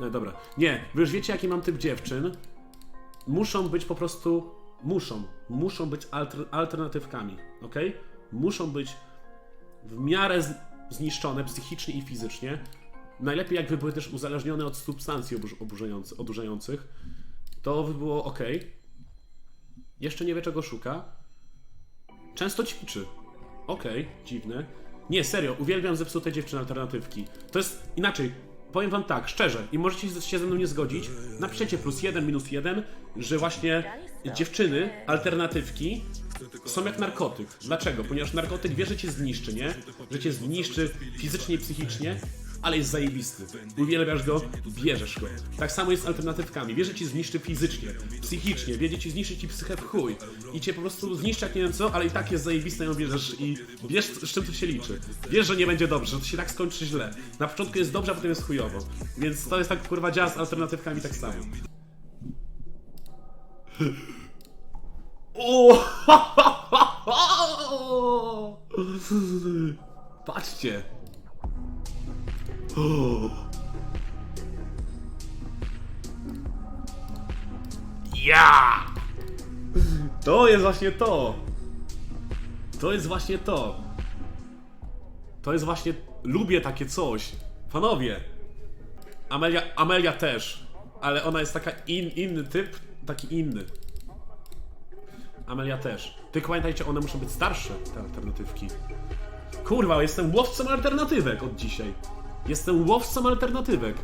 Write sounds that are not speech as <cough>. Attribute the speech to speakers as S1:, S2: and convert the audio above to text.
S1: E, dobra. Nie, wy już wiecie jaki mam typ dziewczyn. Muszą być po prostu. Muszą. Muszą być alter, alternatywkami. Ok? Muszą być w miarę zniszczone psychicznie i fizycznie. Najlepiej jakby były też uzależnione od substancji oburz- odurzających. To by było ok. Jeszcze nie wie czego szuka. Często ćwiczy. Okej, dziwne. Nie, serio, uwielbiam zepsute dziewczyny alternatywki. To jest inaczej. Powiem wam tak, szczerze, i możecie się- ze mną nie zgodzić, napiszecie plus jeden, minus jeden, że właśnie dziewczyny, alternatywki są jak narkotyk. Dlaczego? Ponieważ narkotyk wie, że cię zniszczy, nie? Że cię zniszczy fizycznie i psychicznie, ale jest zajebisty. Uwielbiasz go, bierzesz go. Tak samo jest z alternatywkami. Wie, że ci zniszczy fizycznie, psychicznie, wiedzie ci zniszczy ci psychę w chuj. I cię po prostu zniszczy jak nie wiem co, ale i tak jest zajebiste ją bierzesz i wiesz z czym to się liczy. Wiesz, że nie będzie dobrze, że to się tak skończy źle. Na początku jest dobrze, a potem jest chujowo. Więc to jest tak kurwa działa z alternatywkami tak samo. O! <laughs> Patrzcie. Ja! To jest właśnie to. To jest właśnie to. To jest właśnie. Lubię takie coś. Panowie. Amelia, Amelia też. Ale ona jest taka in, inny typ, taki inny. Amelia też. Tylko pamiętajcie, one muszą być starsze, te alternatywki. Kurwa, jestem łowcą alternatywek od dzisiaj. Jestem łowcą alternatywek.